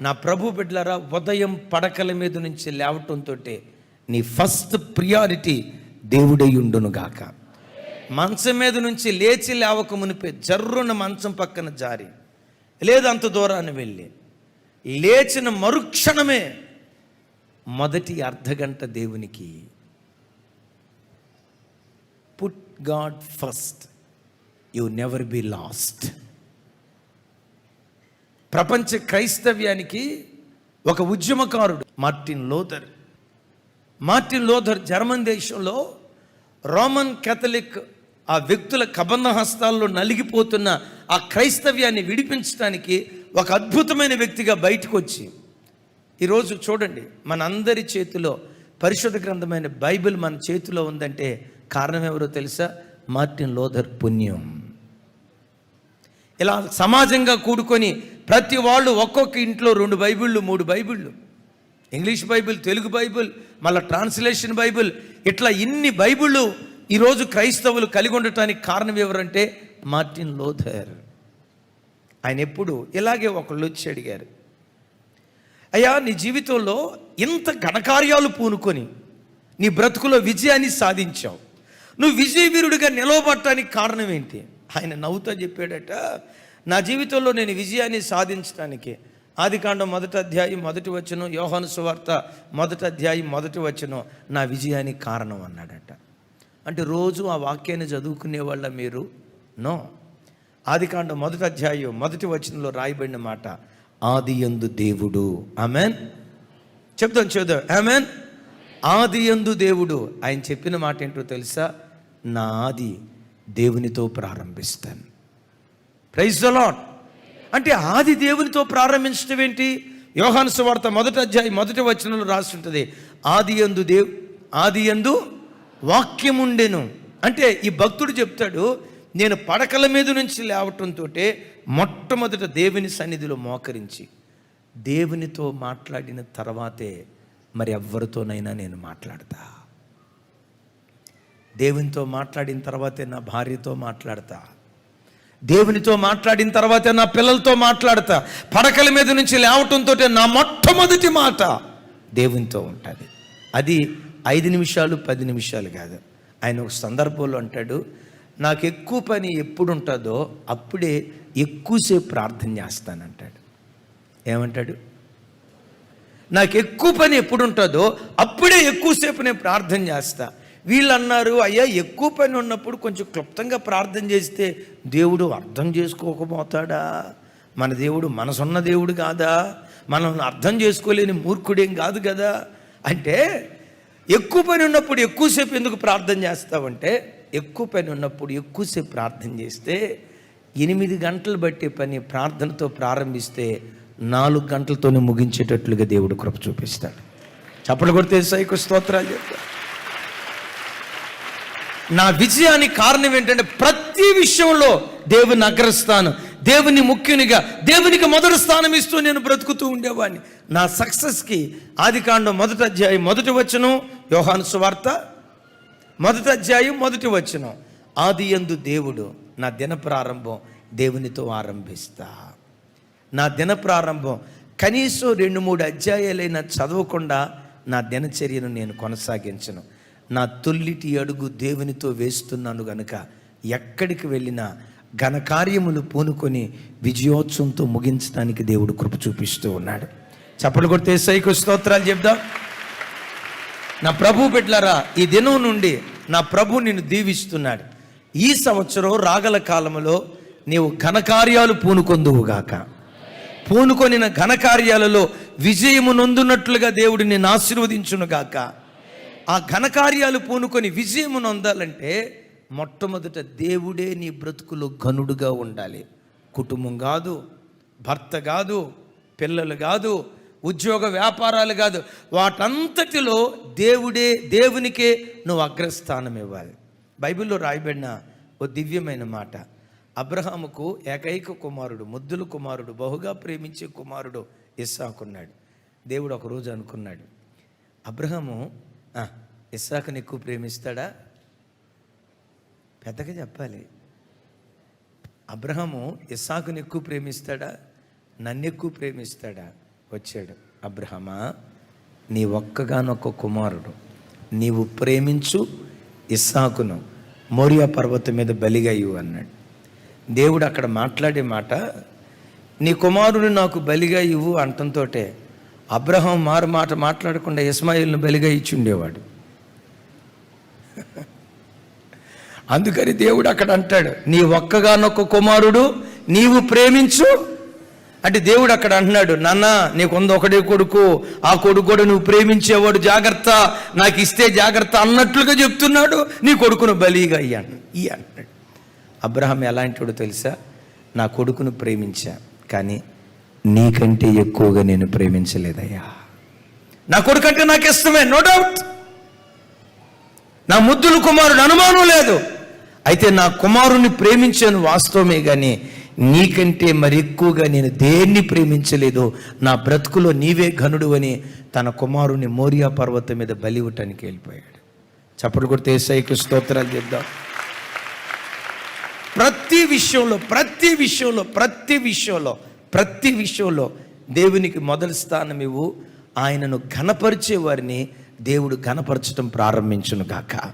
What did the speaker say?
నా ప్రభు బిడ్డలారా ఉదయం పడకల మీద నుంచి లేవటంతో నీ ఫస్ట్ ప్రియారిటీ దేవుడై ఉండునుగాక. మంచం మీద నుంచి లేచి లేవక మునిపే జర్రున మంచం పక్కన జారి లేదంత దూరాన్ని వెళ్ళి లేచిన మరుక్షణమే మొదటి అర్ధగంట దేవునికి. Put God first you never be lost ప్రపంచ క్రైస్తవ్యానికి ఒక ఉద్యమకారుడు. Martin Luther. Martin Luther German దేశంలో రోమన్ కేథలిక్ ఆ వ్యక్తుల కబంధ హస్తాల్లో నలిగిపోతున్న ఆ క్రైస్తవ్యాన్ని విడిపించడానికి ఒక అద్భుతమైన వ్యక్తిగా బయటకు వచ్చి ఈరోజు చూడండి మనందరి చేతిలో పరిశుద్ధ గ్రంథమైన బైబిల్ మన చేతిలో ఉందంటే కారణం ఎవరో తెలుసా? మార్టిన్ లోథర్ పుణ్యం. ఇలా సమాజంగా కూడుకొని ప్రతి వాళ్ళు ఒక్కొక్క ఇంట్లో రెండు బైబిళ్ళు మూడు బైబిళ్ళు. ఇంగ్లీష్ బైబిల్ తెలుగు బైబిల్ మళ్ళీ ట్రాన్స్లేషన్ బైబిల్. ఇట్లా ఇన్ని బైబిళ్ళు ఈరోజు క్రైస్తవులు కలిగి ఉండటానికి కారణం ఎవరంటే మార్టిన్ లోథర్. ఆయన ఎప్పుడు ఇలాగే ఒకళ్ళు వచ్చి అడిగారు అయ్యా నీ జీవితంలో ఇంత ఘనకార్యాలు పూనుకొని నీ బ్రతుకులో విజయాన్ని సాధించావు. నువ్వు విజయవీరుడిగా నిలవబట్టడానికి కారణం ఏంటి? ఆయన నవ్వుతా చెప్పాడట నా జీవితంలో నేను విజయాన్ని సాధించడానికి ఆదికాండం మొదటి అధ్యాయం మొదటి వచ్చను యోహాను సువార్త మొదటి అధ్యాయం మొదటి వచ్చను నా విజయానికి కారణం అన్నాడట. అంటే రోజు ఆ వాక్యాన్ని చదువుకునే వాళ్ళ మీరు? నో. ఆదికాండం మొదటి అధ్యాయం మొదటి వచనంలో రాయబడిన మాట ఆది ఎందు దేవుడు. ఆమెన్. చెప్తాం చూద్దాం ఆమెన్. ఆది ఎందు దేవుడు. ఆయన చెప్పిన మాట ఏంటో తెలుసా? నా ఆది దేవునితో ప్రారంభిస్తాను. ప్రైజ్ ద లాడ్ అంటే ఆది దేవునితో ప్రారంభించడం ఏంటి? యోహాను సువార్త మొదటి అధ్యాయం మొదటి వచనంలో రాసి ఉంటుంది ఆది యందు దేవ్ ఆది యందు వాక్యముండెను. అంటే ఈ భక్తుడు చెప్తాడు నేను పడకల మీద నుంచి లేవటంతో మొట్టమొదట దేవుని సన్నిధిలో మోకరించి దేవునితో మాట్లాడిన తర్వాతే మరి ఎవరితోనైనా నేను మాట్లాడతా. దేవునితో మాట్లాడిన తర్వాతే నా భార్యతో మాట్లాడతా. దేవునితో మాట్లాడిన తర్వాతే నా పిల్లలతో మాట్లాడతా. పడకల మీద నుంచి లేవటంతో నా మొట్టమొదటి మాట దేవునితో ఉంటుంది అది ఐదు నిమిషాలు పది నిమిషాలు కాదు. ఆయన ఒక సందర్భంలో అంటాడు నాకు ఎక్కువ పని ఎప్పుడు ఉంటుందో అప్పుడే ఎక్కువసేపు ప్రార్థన చేస్తానంటాడు. ఏమంటాడు? నాకు ఎక్కువ పని ఎప్పుడు ఉంటుందో అప్పుడే ఎక్కువసేపు నేను ప్రార్థన చేస్తా. వీళ్ళు అన్నారు అయ్యా ఎక్కువ పని ఉన్నప్పుడు కొంచెం క్లుప్తంగా ప్రార్థన చేస్తే దేవుడు అర్థం చేసుకోకపోతాడా? మన దేవుడు మనసున్న దేవుడు కాదా? మనం అర్థం చేసుకోలేని మూర్ఖుడేం కాదు కదా? అంటే ఎక్కువ పని ఉన్నప్పుడు ఎక్కువసేపు ఎందుకు ప్రార్థన చేస్తావంటే ఎక్కువ పని ఉన్నప్పుడు ఎక్కువసేపు ప్రార్థన చేస్తే ఎనిమిది గంటలు బట్టి పని ప్రార్థనతో ప్రారంభిస్తే నాలుగు గంటలతోనే ముగించేటట్లుగా దేవుడు కృప చూపిస్తాడు. చప్పలు కొడితే సైకు స్తోత్రాలు చెప్తాడు నా విజయానికి కారణం ఏంటంటే ప్రతి విషయంలో దేవుని అగ్రస్థానం దేవుని ముఖ్యునిగా దేవునికి మొదటి స్థానం ఇస్తూ నేను బ్రతుకుతూ ఉండేవాడిని. నా సక్సెస్కి ఆదికాండం మొదటి అధ్యాయం మొదటి వచ్చను యోహాను సువార్త మొదటి అధ్యాయం మొదటి వచ్చను ఆది ఎందు దేవుడు నా దిన ప్రారంభం దేవునితో ఆరంభిస్తా. నా దిన ప్రారంభం కనీసం రెండు మూడు అధ్యాయాలైనా చదవకుండా నా దినచర్యను నేను కొనసాగించను. నా తొల్లిటి అడుగు దేవునితో వేస్తున్నాను గనుక ఎక్కడికి వెళ్ళినా ఘనకార్యములు పూనుకొని విజయోత్సవంతో ముగించడానికి దేవుడు కృప చూపిస్తూ ఉన్నాడు. చప్పలు కొడితే సైకు స్తోత్రాలు చెప్దాం. నా ప్రభు బిడ్లరా ఈ దినం నుండి నా ప్రభు నిన్ను దీవిస్తున్నాడు. ఈ సంవత్సరం రాగల కాలంలో నీవు ఘనకార్యాలు పూనుకొందువుగాక పూనుకొనిన ఘనకార్యాలలో విజయము నొందునట్లుగా దేవుడిని ఆశీర్వదించునుగాక గాక. ఆ ఘనకార్యాలు పూనుకొని విజయము నొందాలంటే మొట్టమొదట దేవుడే నీ బ్రతుకులో ఘనుడుగా ఉండాలి. కుటుంబం కాదు భర్త కాదు పిల్లలు కాదు ఉద్యోగ వ్యాపారాలు కాదు. వాటంతటిలో దేవుడే దేవునికే నువ్వు అగ్రస్థానం ఇవ్వాలి. బైబిల్లో రాయబడిన ఓ దివ్యమైన మాట. అబ్రహాముకు ఏకైక కుమారుడు ముద్దుల కుమారుడు బహుగా ప్రేమించే కుమారుడు ఇస్సాకున్నాడు. దేవుడు ఒకరోజు అనుకున్నాడు అబ్రహాము ఇస్సాకుని ఎక్కువ ప్రేమిస్తాడా? పెద్దగా చెప్పాలి. అబ్రహము ఇస్సాకుని ఎక్కువ ప్రేమిస్తాడా? నన్ను ఎక్కువ ప్రేమిస్తాడా? వచ్చాడు. అబ్రహమా నీ ఒక్కగానొక్క కుమారుడు నీవు ప్రేమించు ఇస్సాకును మోరియా పర్వతం మీద బలిగా అన్నాడు. దేవుడు అక్కడ మాట్లాడే మాట నీ కుమారుడు నాకు బలిగా ఇవ్వు అంటంతోటే అబ్రహం మారు మాట మాట్లాడకుండా ఇస్మాయిల్ను బలిగా ఇచ్చి ఉండేవాడు. అందుకని దేవుడు అక్కడ అంటాడు నీ ఒక్కగానొక్క కుమారుడు నీవు ప్రేమించు. అంటే దేవుడు అక్కడ అంటున్నాడు నాన్న నీకుంది ఒకడే కొడుకు ఆ కొడుకు కూడా నువ్వు ప్రేమించేవాడు జాగ్రత్త నాకు ఇస్తే జాగ్రత్త అన్నట్లుగా చెప్తున్నాడు నీ కొడుకును బలిగా అయ్యాను ఈ అంటున్నాడు అబ్రహం ఎలాంటివాడు తెలుసా? నా కొడుకును ప్రేమించా కానీ నీకంటే ఎక్కువగా నేను ప్రేమించలేదయ్యా. నా కొడుకంటే నాకు ఇష్టమే నో డౌట్ నా ముద్దులు కుమారుడు అనుమానం లేదు. అయితే నా కుమారుని ప్రేమించాను వాస్తవమే కానీ నీకంటే మరి ఎక్కువగా నేను దేన్ని ప్రేమించలేదు నా బ్రతుకులో నీవే ఘనుడు అని తన కుమారుని మోరియా పర్వతం మీద బలి ఇవ్వటానికి వెళ్ళిపోయాడు. చప్పుడు కొడితే ఏసైకి స్తోత్రాలు చెప్దాం. ప్రతి విషయంలో ప్రతి విషయంలో ప్రతి విషయంలో ప్రతి విషయంలో దేవునికి మొదటి స్థానం ఇవ్వు. ఆయనను ఘనపరిచే వారిని దేవుడు ఘనపరచడం ప్రారంభించును గాక.